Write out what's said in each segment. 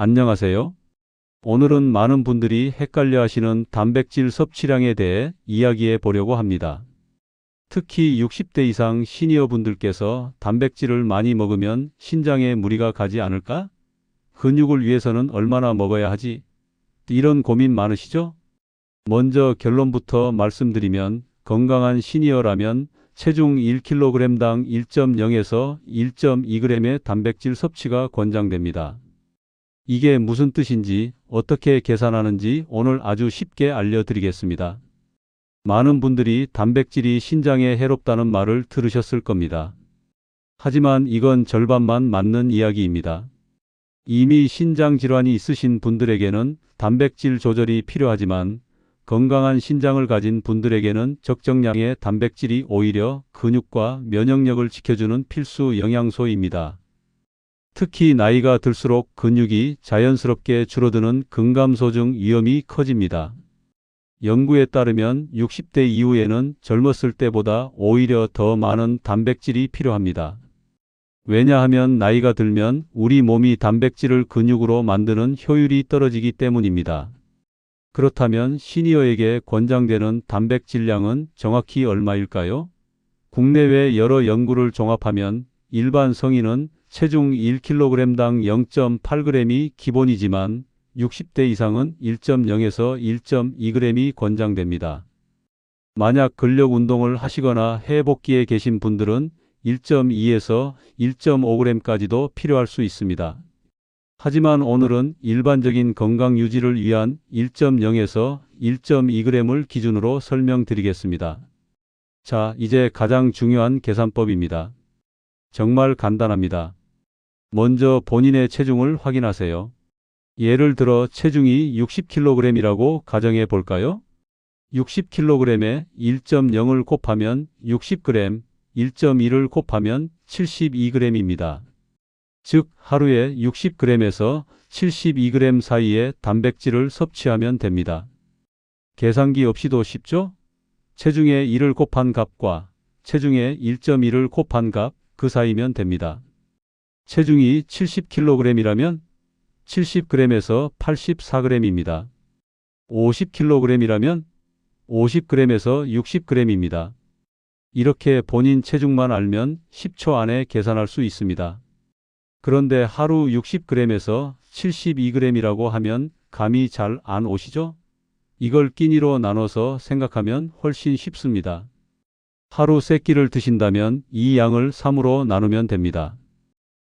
안녕하세요. 오늘은 많은 분들이 헷갈려 하시는 단백질 섭취량에 대해 이야기해 보려고 합니다. 특히 60대 이상 시니어 분들께서 단백질을 많이 먹으면 신장에 무리가 가지 않을까? 근육을 위해서는 얼마나 먹어야 하지? 이런 고민 많으시죠? 먼저 결론부터 말씀드리면 건강한 시니어라면 체중 1kg당 1.0에서 1.2g의 단백질 섭취가 권장됩니다. 이게 무슨 뜻인지 어떻게 계산하는지 오늘 아주 쉽게 알려드리겠습니다. 많은 분들이 단백질이 신장에 해롭다는 말을 들으셨을 겁니다. 하지만 이건 절반만 맞는 이야기입니다. 이미 신장 질환이 있으신 분들에게는 단백질 조절이 필요하지만 건강한 신장을 가진 분들에게는 적정량의 단백질이 오히려 근육과 면역력을 지켜주는 필수 영양소입니다. 특히 나이가 들수록 근육이 자연스럽게 줄어드는 근감소증 위험이 커집니다. 연구에 따르면 60대 이후에는 젊었을 때보다 오히려 더 많은 단백질이 필요합니다. 왜냐하면 나이가 들면 우리 몸이 단백질을 근육으로 만드는 효율이 떨어지기 때문입니다. 그렇다면 시니어에게 권장되는 단백질량은 정확히 얼마일까요? 국내외 여러 연구를 종합하면 일반 성인은 체중 1kg당 0.8g이 기본이지만 60대 이상은 1.0에서 1.2g이 권장됩니다. 만약 근력 운동을 하시거나 해복기에 계신 분들은 1.2에서 1.5g까지도 필요할 수 있습니다. 하지만 오늘은 일반적인 건강 유지를 위한 1.0에서 1.2g을 기준으로 설명드리겠습니다. 자, 이제 가장 중요한 계산법입니다. 정말 간단합니다. 먼저 본인의 체중을 확인하세요. 예를 들어 체중이 60kg이라고 가정해 볼까요? 60kg에 1.0을 곱하면 60g, 1.1을 곱하면 72g입니다. 즉 하루에 60g에서 72g 사이의 단백질을 섭취하면 됩니다. 계산기 없이도 쉽죠? 체중에 1을 곱한 값과 체중에 1.1을 곱한 값 그 사이면 됩니다. 체중이 70kg이라면 70g에서 84g입니다. 50kg이라면 50g에서 60g입니다. 이렇게 본인 체중만 알면 10초 안에 계산할 수 있습니다. 그런데 하루 60g에서 72g이라고 하면 감이 잘 안 오시죠? 이걸 끼니로 나눠서 생각하면 훨씬 쉽습니다. 하루 3끼를 드신다면 이 양을 3으로 나누면 됩니다.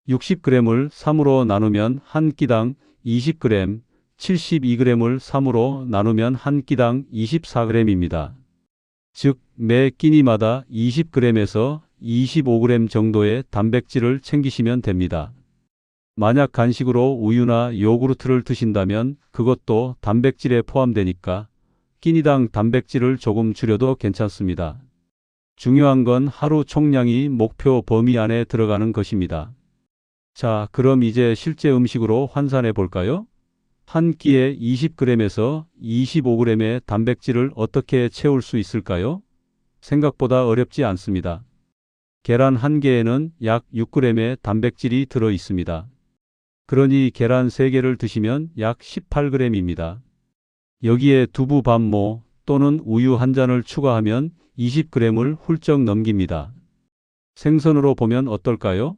60g을 3으로 나누면 한 끼당 20g, 72g을 3으로 나누면 한 끼당 24g입니다. 즉, 매 끼니마다 20g에서 25g 정도의 단백질을 챙기시면 됩니다. 만약 간식으로 우유나 요구르트를 드신다면 그것도 단백질에 포함되니까 끼니당 단백질을 조금 줄여도 괜찮습니다. 중요한 건 하루 총량이 목표 범위 안에 들어가는 것입니다. 자, 그럼 이제 실제 음식으로 환산해 볼까요? 한 끼에 20g에서 25g의 단백질을 어떻게 채울 수 있을까요? 생각보다 어렵지 않습니다. 계란 한 개에는 약 6g의 단백질이 들어 있습니다. 그러니 계란 3개를 드시면 약 18g입니다. 여기에 두부 반모 또는 우유 한 잔을 추가하면 20g을 훌쩍 넘깁니다. 생선으로 보면 어떨까요?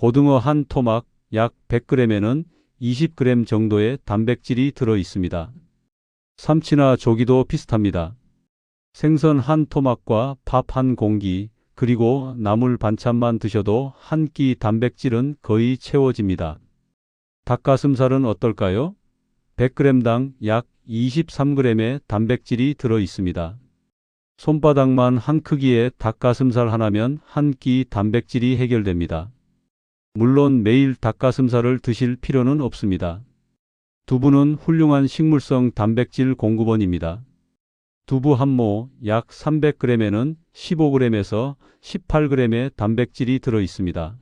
고등어 한 토막 약 100g에는 20g 정도의 단백질이 들어 있습니다. 삼치나 조기도 비슷합니다. 생선 한 토막과 밥 한 공기, 그리고 나물 반찬만 드셔도 한 끼 단백질은 거의 채워집니다. 닭가슴살은 어떨까요? 100g당 약 23g의 단백질이 들어 있습니다. 손바닥만 한 크기의 닭가슴살 하나면 한 끼 단백질이 해결됩니다. 물론 매일 닭가슴살을 드실 필요는 없습니다. 두부는 훌륭한 식물성 단백질 공급원입니다. 두부 한모 약 300g에는 15g에서 18g의 단백질이 들어 있습니다.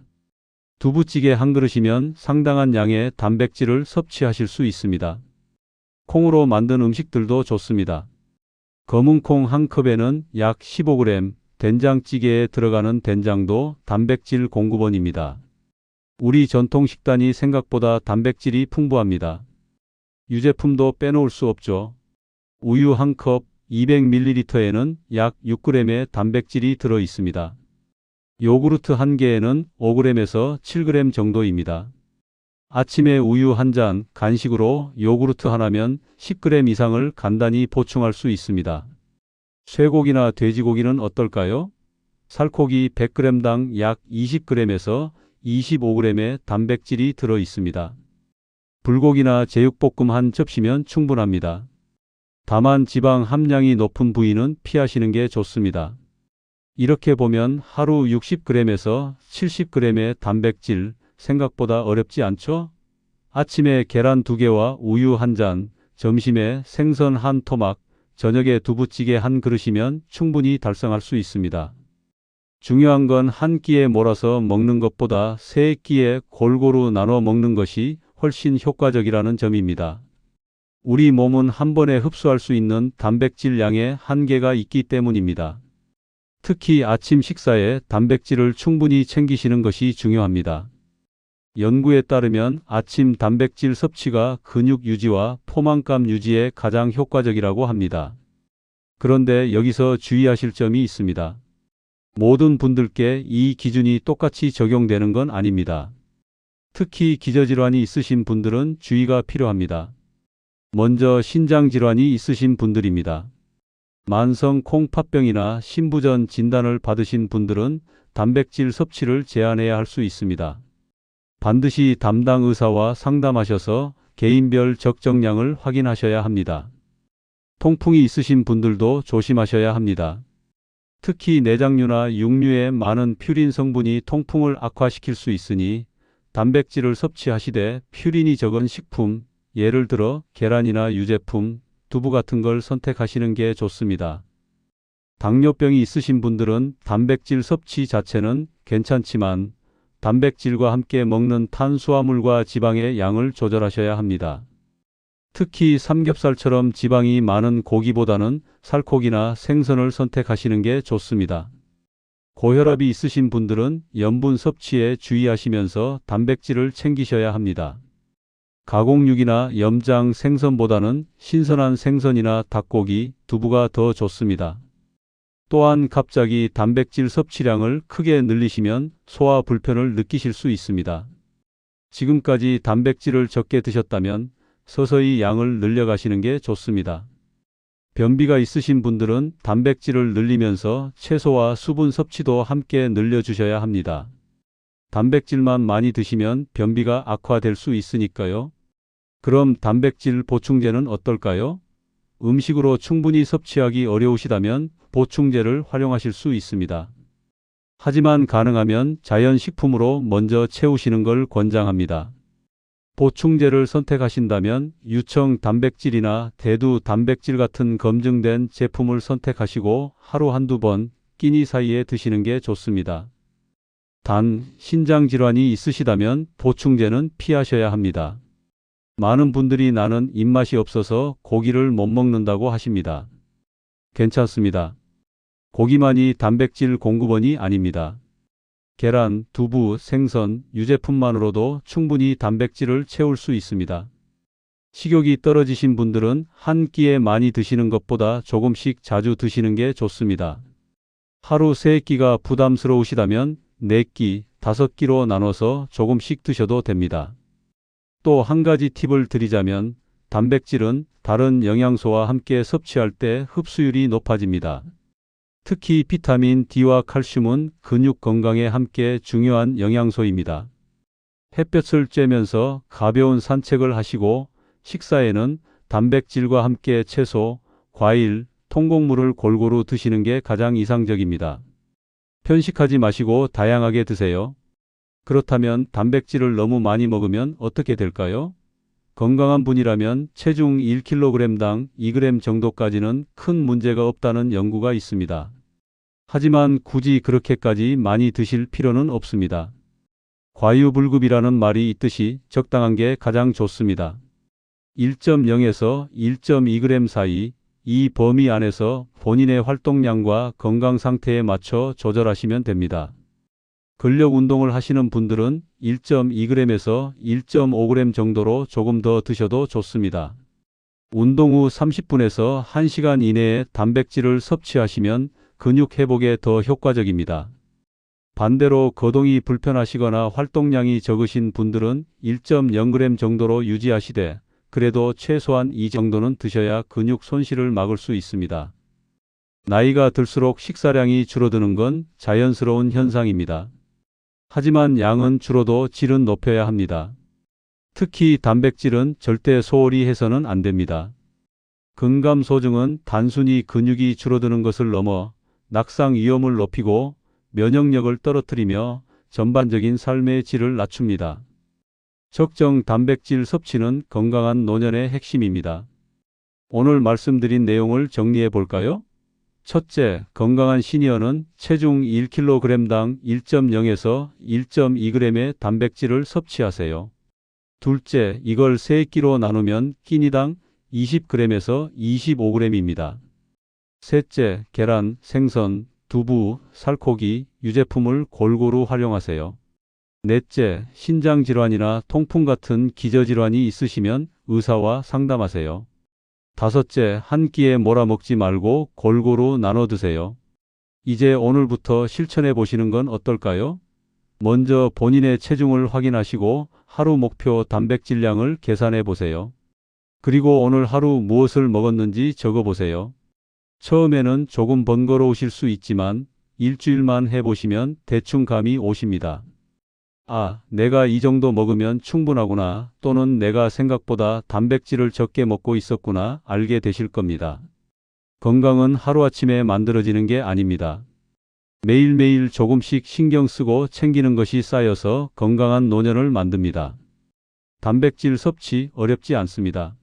두부찌개 한 그릇이면 상당한 양의 단백질을 섭취하실 수 있습니다. 콩으로 만든 음식들도 좋습니다. 검은 콩 한 컵에는 약 15g, 된장찌개에 들어가는 된장도 단백질 공급원입니다. 우리 전통 식단이 생각보다 단백질이 풍부합니다. 유제품도 빼놓을 수 없죠. 우유 한 컵 200ml에는 약 6g의 단백질이 들어 있습니다. 요구르트 한 개에는 5g에서 7g 정도입니다. 아침에 우유 한 잔, 간식으로 요구르트 하나면 10g 이상을 간단히 보충할 수 있습니다. 쇠고기나 돼지고기는 어떨까요? 살코기 100g당 약 20g에서 25g의 단백질이 들어 있습니다. 불고기나 제육볶음 한 접시면 충분합니다. 다만 지방 함량이 높은 부위는 피하시는 게 좋습니다. 이렇게 보면 하루 60g에서 70g의 단백질 생각보다 어렵지 않죠? 아침에 계란 두 개와 우유 한 잔, 점심에 생선 한 토막, 저녁에 두부찌개 한 그릇이면 충분히 달성할 수 있습니다. 중요한 건 한 끼에 몰아서 먹는 것보다 세 끼에 골고루 나눠 먹는 것이 훨씬 효과적이라는 점입니다. 우리 몸은 한 번에 흡수할 수 있는 단백질 양의 한계가 있기 때문입니다. 특히 아침 식사에 단백질을 충분히 챙기시는 것이 중요합니다. 연구에 따르면 아침 단백질 섭취가 근육 유지와 포만감 유지에 가장 효과적이라고 합니다. 그런데 여기서 주의하실 점이 있습니다. 모든 분들께 이 기준이 똑같이 적용되는 건 아닙니다. 특히 기저질환이 있으신 분들은 주의가 필요합니다. 먼저 신장질환이 있으신 분들입니다. 만성 콩팥병이나 신부전 진단을 받으신 분들은 단백질 섭취를 제한해야 할 수 있습니다. 반드시 담당 의사와 상담하셔서 개인별 적정량을 확인하셔야 합니다. 통풍이 있으신 분들도 조심하셔야 합니다. 특히 내장류나 육류에 많은 퓨린 성분이 통풍을 악화시킬 수 있으니 단백질을 섭취하시되 퓨린이 적은 식품, 예를 들어 계란이나 유제품, 두부 같은 걸 선택하시는 게 좋습니다. 당뇨병이 있으신 분들은 단백질 섭취 자체는 괜찮지만 단백질과 함께 먹는 탄수화물과 지방의 양을 조절하셔야 합니다. 특히 삼겹살처럼 지방이 많은 고기보다는 살코기나 생선을 선택하시는 게 좋습니다. 고혈압이 있으신 분들은 염분 섭취에 주의하시면서 단백질을 챙기셔야 합니다. 가공육이나 염장 생선보다는 신선한 생선이나 닭고기, 두부가 더 좋습니다. 또한 갑자기 단백질 섭취량을 크게 늘리시면 소화 불편을 느끼실 수 있습니다. 지금까지 단백질을 적게 드셨다면 서서히 양을 늘려가시는 게 좋습니다. 변비가 있으신 분들은 단백질을 늘리면서 채소와 수분 섭취도 함께 늘려주셔야 합니다. 단백질만 많이 드시면 변비가 악화될 수 있으니까요. 그럼 단백질 보충제는 어떨까요? 음식으로 충분히 섭취하기 어려우시다면 보충제를 활용하실 수 있습니다. 하지만 가능하면 자연식품으로 먼저 채우시는 걸 권장합니다. 보충제를 선택하신다면 유청 단백질이나 대두 단백질 같은 검증된 제품을 선택하시고 하루 한두 번 끼니 사이에 드시는 게 좋습니다. 단, 신장 질환이 있으시다면 보충제는 피하셔야 합니다. 많은 분들이 나는 입맛이 없어서 고기를 못 먹는다고 하십니다. 괜찮습니다. 고기만이 단백질 공급원이 아닙니다. 계란, 두부, 생선, 유제품만으로도 충분히 단백질을 채울 수 있습니다. 식욕이 떨어지신 분들은 한 끼에 많이 드시는 것보다 조금씩 자주 드시는 게 좋습니다. 하루 세 끼가 부담스러우시다면 네 끼, 다섯 끼로 나눠서 조금씩 드셔도 됩니다. 또 한 가지 팁을 드리자면 단백질은 다른 영양소와 함께 섭취할 때 흡수율이 높아집니다. 특히 비타민 D와 칼슘은 근육 건강에 함께 중요한 영양소입니다. 햇볕을 쬐면서 가벼운 산책을 하시고 식사에는 단백질과 함께 채소, 과일, 통곡물을 골고루 드시는 게 가장 이상적입니다. 편식하지 마시고 다양하게 드세요. 그렇다면 단백질을 너무 많이 먹으면 어떻게 될까요? 건강한 분이라면 체중 1kg당 2g 정도까지는 큰 문제가 없다는 연구가 있습니다. 하지만 굳이 그렇게까지 많이 드실 필요는 없습니다. 과유불급이라는 말이 있듯이 적당한 게 가장 좋습니다. 1.0에서 1.2g 사이 이 범위 안에서 본인의 활동량과 건강 상태에 맞춰 조절하시면 됩니다. 근력 운동을 하시는 분들은 1.2g에서 1.5g 정도로 조금 더 드셔도 좋습니다. 운동 후 30분에서 1시간 이내에 단백질을 섭취하시면 근육 회복에 더 효과적입니다. 반대로 거동이 불편하시거나 활동량이 적으신 분들은 1.0g 정도로 유지하시되 그래도 최소한 이 정도는 드셔야 근육 손실을 막을 수 있습니다. 나이가 들수록 식사량이 줄어드는 건 자연스러운 현상입니다. 하지만 양은 줄어도 질은 높여야 합니다. 특히 단백질은 절대 소홀히 해서는 안 됩니다. 근감소증은 단순히 근육이 줄어드는 것을 넘어 낙상 위험을 높이고 면역력을 떨어뜨리며 전반적인 삶의 질을 낮춥니다. 적정 단백질 섭취는 건강한 노년의 핵심입니다. 오늘 말씀드린 내용을 정리해 볼까요? 첫째, 건강한 시니어는 체중 1kg당 1.0에서 1.2g의 단백질을 섭취하세요. 둘째, 이걸 3끼로 나누면 끼니당 20g에서 25g입니다. 셋째, 계란, 생선, 두부, 살코기, 유제품을 골고루 활용하세요. 넷째, 신장 질환이나 통풍 같은 기저 질환이 있으시면 의사와 상담하세요. 다섯째, 한 끼에 몰아먹지 말고 골고루 나눠 드세요. 이제 오늘부터 실천해 보시는 건 어떨까요? 먼저 본인의 체중을 확인하시고 하루 목표 단백질량을 계산해 보세요. 그리고 오늘 하루 무엇을 먹었는지 적어 보세요. 처음에는 조금 번거로우실 수 있지만 일주일만 해보시면 대충 감이 오십니다. 아, 내가 이 정도 먹으면 충분하구나 또는 내가 생각보다 단백질을 적게 먹고 있었구나 알게 되실 겁니다. 건강은 하루아침에 만들어지는 게 아닙니다. 매일매일 조금씩 신경 쓰고 챙기는 것이 쌓여서 건강한 노년을 만듭니다. 단백질 섭취 어렵지 않습니다.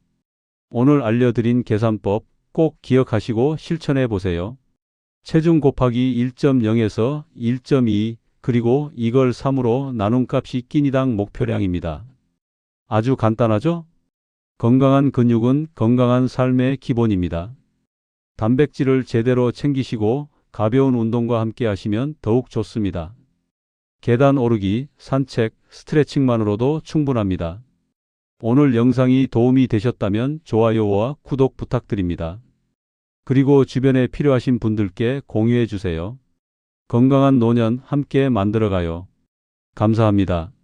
오늘 알려드린 계산법 꼭 기억하시고 실천해 보세요. 체중 곱하기 1.0에서 1.2 그리고 이걸 3으로 나눈 값이 끼니당 목표량입니다. 아주 간단하죠? 건강한 근육은 건강한 삶의 기본입니다. 단백질을 제대로 챙기시고 가벼운 운동과 함께 하시면 더욱 좋습니다. 계단 오르기, 산책, 스트레칭만으로도 충분합니다. 오늘 영상이 도움이 되셨다면 좋아요와 구독 부탁드립니다. 그리고 주변에 필요하신 분들께 공유해 주세요. 건강한 노년 함께 만들어가요. 감사합니다.